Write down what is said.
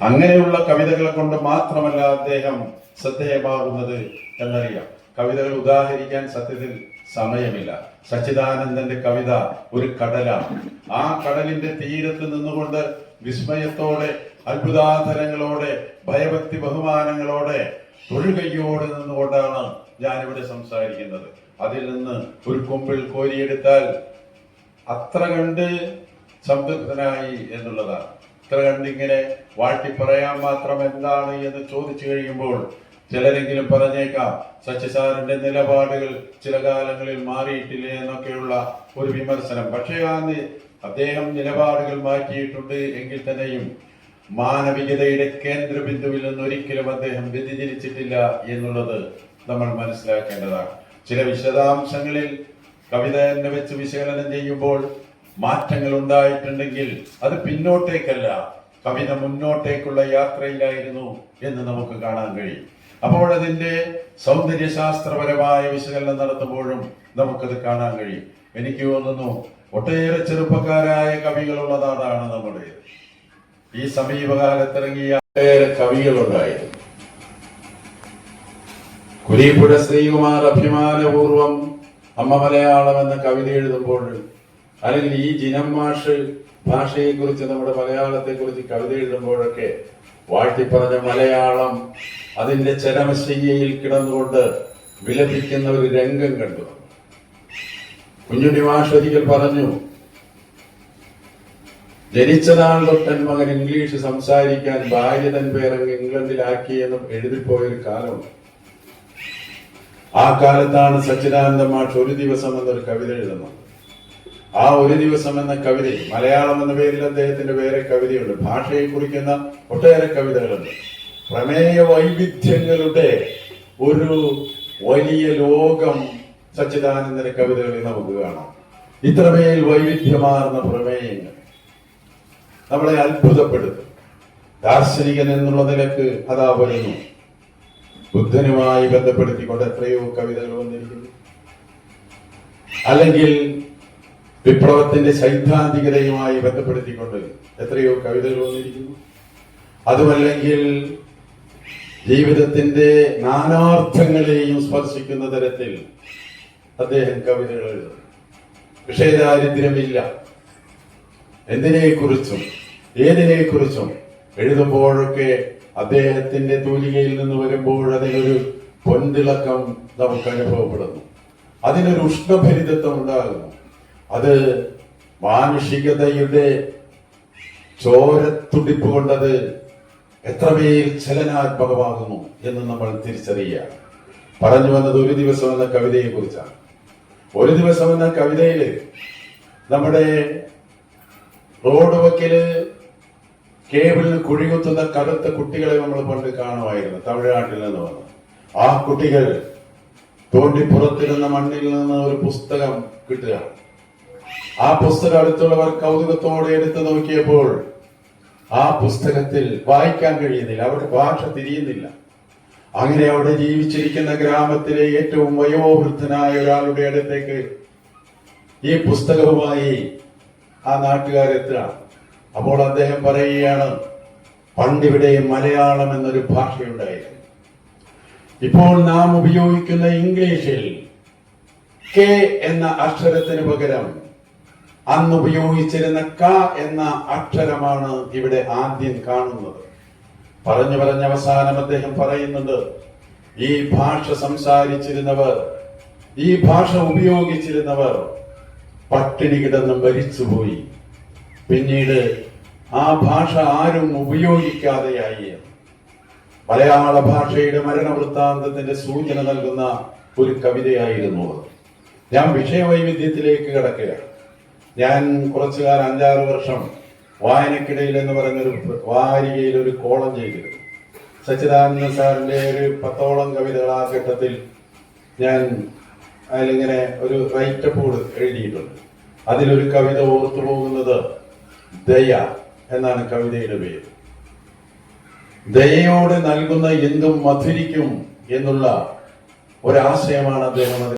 അങ്ങനെയുള്ള കവിതകളെ കൊണ്ട് മാത്രമല്ല അദ്ദേഹം ശ്രദ്ധേയമാകുന്നത് എന്നറിയാം. കവിതകൾ ഉദാഹരിക്കാൻ സത്യത്തിൽ സമയമില്ല. സച്ചിദാനന്ദന്റെ കവിത ഒരു കടലാണ്. ആ കടലിന്റെ തീരത്ത് നിന്നുകൊണ്ട് വിസ്മയത്തോടെ അത്ഭുതാധരങ്ങളോടെ ഭയഭക്തി ബഹുമാനങ്ങളോടെ തൊഴുകയ്യോടെ നിന്നുകൊണ്ടാണ് ഞാനിവിടെ സംസാരിക്കുന്നത്. അതിൽ നിന്ന് ഒരു കൊമ്പിൽ കോരിയെടുത്താൽ അത്ര കണ്ട് സംതൃപ്തനായി എന്നുള്ളതാണ്. ഇത്ര കണ്ടിങ്ങനെ വാട്ടി പറയാൻ മാത്രം എന്താണ് എന്ന് ചോദിച്ചു കഴിയുമ്പോൾ ചിലരെങ്കിലും പറഞ്ഞേക്കാം സച്ചിസാറിന്റെ നിലപാടുകൾ ചില കാലങ്ങളിൽ മാറിയിട്ടില്ലേ എന്നൊക്കെയുള്ള ഒരു വിമർശനം. പക്ഷേ ആ അദ്ദേഹം നിലപാടുകൾ മാറ്റിയിട്ടുണ്ട് എങ്കിൽ തന്നെയും മാനവികതയുടെ കേന്ദ്രബിന്ദുവിൽ നിന്ന് ഒരിക്കലും അദ്ദേഹം വ്യതിചരിച്ചിട്ടില്ല എന്നുള്ളത് നമ്മൾ മനസ്സിലാക്കേണ്ടതാണ്. ചില വിശദാംശങ്ങളിൽ കവിത എന്നെ വെച്ച് വിശകലനം ചെയ്യുമ്പോൾ മാറ്റങ്ങൾ ഉണ്ടായിട്ടുണ്ടെങ്കിൽ അത് പിന്നോട്ടേക്കല്ല. കവിത മുന്നോട്ടേക്കുള്ള യാത്രയിലായിരുന്നു എന്ന് നമുക്ക് കാണാൻ കഴിയും. അപ്പോൾ അതിന്റെ സൗന്ദര്യശാസ്ത്രപരമായ വിശകലനം നടത്തുമ്പോഴും നമുക്കത് കാണാൻ കഴിയും. എനിക്ക് തോന്നുന്നു ഒട്ടേറെ ചെറുപ്പക്കാരായ കവികളുള്ള നാടാണ് നമ്മുടെ ഈ സമീപകാലത്തിറങ്ങിയ ഒട്ടേറെ കവികളുണ്ടായിരുന്നു. കുരീപ്പുഴ ശ്രീകുമാർ അഭിമാനപൂർവം അമ്മ മലയാളം എന്ന കവിത എഴുതുമ്പോൾ അല്ലെങ്കിൽ ഈ ജിനം മാഷ് ഭാഷയെ കുറിച്ച് നമ്മുടെ മലയാളത്തെ കുറിച്ച് കവിത എഴുതുമ്പോഴൊക്കെ വാഴ്ത്തിപ്പറഞ്ഞ മലയാളം അതിന്റെ ചരമശയ്യയിൽ കിടന്നുകൊണ്ട് വിലപിക്കുന്ന ഒരു രംഗം കണ്ടു. കുഞ്ഞുണ്ണി മാഷ് ഒരിക്കൽ പറഞ്ഞു ജനിച്ചനാൾ തൊട്ടൻ മകൻ ഇംഗ്ലീഷ് സംസാരിക്കാൻ ഭാര്യ തൻ പേരങ്ങ് ഇംഗ്ലണ്ടിലാക്കിയെന്നും എഴുതിപ്പോയൊരു കാലമുണ്ട്. ആ കാലത്താണ് സച്ചിദാനന്ദ മാഷ് ഒരു ദിവസം എന്നൊരു കവിത എഴുതുന്നത്. ആ ഒരു ദിവസം എന്ന കവിത മലയാളം എന്ന പേരിൽ അദ്ദേഹത്തിന്റെ വേറെ കവിതയുണ്ട്. ഭാഷയെ കുറിക്കുന്ന ഒട്ടേറെ കവിതകളുണ്ട്. പ്രമേയ വൈവിധ്യങ്ങളുടെ ഒരു വലിയ ലോകം സച്ചിദാനന്ദന്റെ കവിതകളിൽ നമുക്ക് കാണാം. ഇത്രമേൽ വൈവിധ്യമാർന്ന പ്രമേയങ്ങൾ നമ്മളെ അത്ഭുതപ്പെടുത്തും. ദാർശനികൻ എന്നുള്ള നിലയ്ക്ക് അതാ വരുന്നു. ബുദ്ധനുമായി ബന്ധപ്പെടുത്തിക്കൊണ്ട് എത്രയോ കവിതകൾ വന്നിരിക്കുന്നു. അല്ലെങ്കിൽ വിപ്ലവത്തിന്റെ സൈദ്ധാന്തികതയുമായി ബന്ധപ്പെടുത്തിക്കൊണ്ട് എത്രയോ കവിതകൾ വന്നിരിക്കുന്നു. അതുമല്ലെങ്കിൽ ജീവിതത്തിന്റെ നാനാർത്ഥങ്ങളെയും സ്പർശിക്കുന്ന തരത്തിൽ അദ്ദേഹം കവിതകൾ വിഷയദാരിദ്ര്യമില്ല എന്തിനെക്കുറിച്ചും ഏതിനെക്കുറിച്ചും എഴുതുമ്പോഴൊക്കെ അദ്ദേഹത്തിന്റെ തൂലികയിൽ നിന്ന് വരുമ്പോൾ അതിനൊരു പൊന്തിളക്കം നമുക്ക് അനുഭവപ്പെടുന്നു അതിനൊരു ഉഷ്ണഭരിതത്വം ഉണ്ടാകുന്നു. അത് മാനുഷികതയുടെ ചോരത്തുടിപ്പ് കൊണ്ടത് എത്രമേൽ ചലനാത്മകമാകുന്നു എന്ന് നമ്മൾ തിരിച്ചറിയുക. പറഞ്ഞു വന്നത് ഒരു ദിവസം എന്ന കവിതയെ കുറിച്ചാണ് ഒരു ദിവസം എന്ന കവിതയിൽ നമ്മുടെ റോഡ് വക്കിൽ കേബിളിൽ കുഴികുത്തുന്ന കറുത്ത കുട്ടികളെ നമ്മൾ പണ്ട് കാണുമായിരുന്നു. തമിഴ്നാട്ടിൽ നിന്ന് വന്ന്. ആ കുട്ടികൾ തോണ്ടിപ്പുറത്തിരുന്ന മണ്ണിൽ നിന്ന് ഒരു പുസ്തകം കിട്ടുക ആ പുസ്തകം അടുത്തുള്ളവർ കൗതുകത്തോടെ എടുത്തു നോക്കിയപ്പോൾ ആ പുസ്തകത്തിൽ വായിക്കാൻ കഴിയുന്നില്ല. അവരുടെ ഭാഷ തിരിയുന്നില്ല. അങ്ങനെ അവിടെ ജീവിച്ചിരിക്കുന്ന ഗ്രാമത്തിലെ ഏറ്റവും വയോവൃദ്ധനായ ഒരാളുടെ അടുത്തേക്ക് ഈ പുസ്തകവുമായി ആ നാട്ടുകാരെത്തുക അപ്പോൾ അദ്ദേഹം പറയുകയാണ് പണ്ടിവിടെ മലയാളം എന്നൊരു ഭാഷയുണ്ടായിരുന്നു. ഇപ്പോൾ നാം ഉപയോഗിക്കുന്ന ഇംഗ്ലീഷിൽ കെ എന്ന അക്ഷരത്തിന് പകരം അന്ന് ഉപയോഗിച്ചിരുന്ന ക എന്ന അക്ഷരമാണ് ഇവിടെ ആദ്യം കാണുന്നത്. പറഞ്ഞു പറഞ്ഞ അവസാനം അദ്ദേഹം പറയുന്നുണ്ട് ഈ ഭാഷ സംസാരിച്ചിരുന്നവർ ഈ ഭാഷ ഉപയോഗിച്ചിരുന്നവർ പട്ടിണി കിടന്ന് മരിച്ചുപോയി. പിന്നീട് ആ ഭാഷ ആരും ഉപയോഗിക്കാതെയായി. മലയാള ഭാഷയുടെ മരണവൃത്താന്തത്തിന്റെ സൂചന നൽകുന്ന ഒരു കവിതയായിരുന്നു ഞാൻ വിഷയവൈവിധ്യത്തിലേക്ക് കിടക്കുകയാണ്. ഞാൻ കുറച്ചു കാലം അഞ്ചാറ് വർഷം വായനക്കിടയിൽ എന്ന് പറയുന്നൊരു വാരികയിൽ ഒരു കോളം ചെയ്തിരുന്നു. സച്ചിദാനന്ദ സാറിന്റെ ഒരു പത്തോളം കവിതകൾ ആ ഘട്ടത്തിൽ ഞാൻ അതിലിങ്ങനെ ഒരു റൈറ്റപ്പ് എഴുതിയിട്ടുണ്ട്. അതിലൊരു കവിത ഓർത്തു പോകുന്നത് ദയ എന്നാണ് കവിതയുടെ പേര്. ദയയോടെ നൽകുന്ന എന്തും മധുരിക്കും എന്നുള്ള ഒരാശയമാണ് അദ്ദേഹം